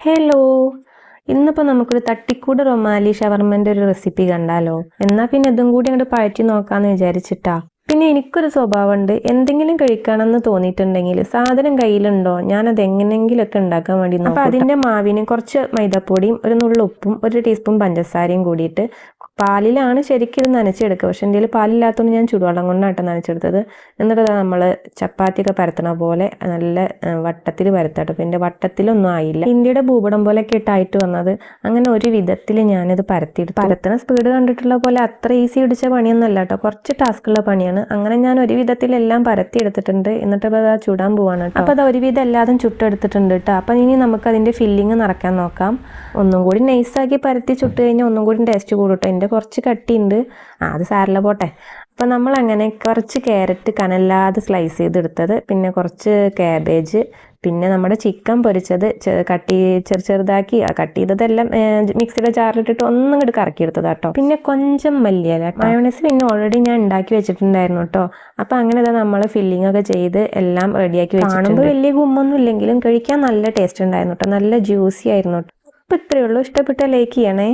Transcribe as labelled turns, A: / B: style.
A: Hello ഇന്നിപ്പോൾ നമുക്കൊരു തട്ടിക്കൂട് റൊമാലി ഷവർമന്റെ ഒരു റെസിപ്പി കണ്ടാലോ. എന്നാൽ പിന്നെ ഇതും കൂടി അങ്ങോട്ട് പഴറ്റി നോക്കാമെന്ന് വിചാരിച്ചിട്ടാ. പിന്നെ എനിക്കൊരു സ്വഭാവമുണ്ട്. എന്തെങ്കിലും കഴിക്കണമെന്ന് തോന്നിയിട്ടുണ്ടെങ്കിൽ സാധനം കയ്യിലുണ്ടോ? ഞാൻ ഞാനത് എങ്ങനെയെങ്കിലൊക്കെ ഉണ്ടാക്കാൻ വേണ്ടി അപ്പോൾ അതിന്റെ മാവിന് കുറച്ച് മൈദപ്പൊടിയും ഒരു നുള്ള ഉപ്പും ഒരു ടീസ്പൂൺ പഞ്ചസാരയും കൂടിയിട്ട് പാലിലാണ് ശരിക്കും ഇത് നനച്ചെടുക്കുക. പക്ഷെ എന്റെ പാലില്ലാത്തതുകൊണ്ട് ഞാൻ ചൂടുവെള്ളം കൊണ്ടാട്ടം നനച്ചെടുത്തത്. എന്നിട്ട് നമ്മൾ ചപ്പാത്തിയൊക്കെ പരത്തണ പോലെ നല്ല വട്ടത്തിൽ പരത്താട്ടോ. പിന്നെ വട്ടത്തിലൊന്നും ആയില്ല. ഇന്ത്യയുടെ ഭൂപടം പോലെയൊക്കെ ഇട്ടായിട്ട് വന്നത് അങ്ങനെ ഒരു വിധത്തിൽ ഞാനിത് പരത്തിയിട്ട് പരത്തണ സ്പീഡ് കണ്ടിട്ടുള്ള പോലെ അത്ര ഈസി പിടിച്ച പണിയൊന്നും അല്ല കേട്ടോ. കുറച്ച് ടാസ്ക്കുള്ള പണിയാണ്. അങ്ങനെ ഞാൻ ഒരു വിധത്തിലെല്ലാം പരത്തി എടുത്തിട്ടുണ്ട്. എന്നിട്ട് ഇപ്പോൾ അത് ചുടാൻ പോവാണ് കേട്ടോ. അപ്പോൾ അത് ഒരുവിധം എല്ലാതും ചുട്ടെടുത്തിട്ടുണ്ട് കേട്ടോ. അപ്പം ഇനി നമുക്ക് അതിന്റെ ഫില്ലിങ് നിറയ്ക്കാൻ നോക്കാം. ഒന്നും കൂടി നൈസാക്കി പരത്തി ചുട്ട് കഴിഞ്ഞാൽ ഒന്നും കൂടി ടേസ്റ്റ് കൂടും കേട്ടോ. എന്റെ കുറച്ച് കട്ടിയുണ്ട്. ആ അത് സാരില്ല പോട്ടെ. അപ്പം നമ്മൾ അങ്ങനെ കുറച്ച് ക്യാരറ്റ് കനല്ലാതെ സ്ലൈസ് ചെയ്തെടുത്തത് പിന്നെ കുറച്ച് ക്യാബേജ് പിന്നെ നമ്മുടെ ചിക്കൻ പൊരിച്ചത് കട്ടി ചെറു ചെറുതാക്കി കട്ട് ചെയ്തതെല്ലാം മിക്സിയുടെ ജാറിലിട്ടിട്ട് ഒന്നും ഇങ്ങോട്ട് കറക്കിയെടുത്തത് കേട്ടോ പിന്നെ കൊഞ്ചം മല്ലിയല മയോണൈസ് പിന്നെ ഓൾറെഡി ഞാൻ ഉണ്ടാക്കി വെച്ചിട്ടുണ്ടായിരുന്നു കേട്ടോ അപ്പം അങ്ങനെ ഇതാ നമ്മൾ ഫില്ലിംഗ് ഒക്കെ ചെയ്ത് എല്ലാം റെഡിയാക്കി വെച്ചിട്ടുണ്ട്. വലിയ ഗുമ്മൊന്നും ഇല്ലെങ്കിലും കഴിക്കാൻ നല്ല ടേസ്റ്റ് ഉണ്ടായിരുന്നു കേട്ടോ നല്ല ജ്യൂസി ആയിരുന്നു കേട്ടോ അപ്പം ഇത്രയേ ഉള്ളൂ. ഇഷ്ടപ്പെട്ട ലൈക്ക് ചെയ്യണേ.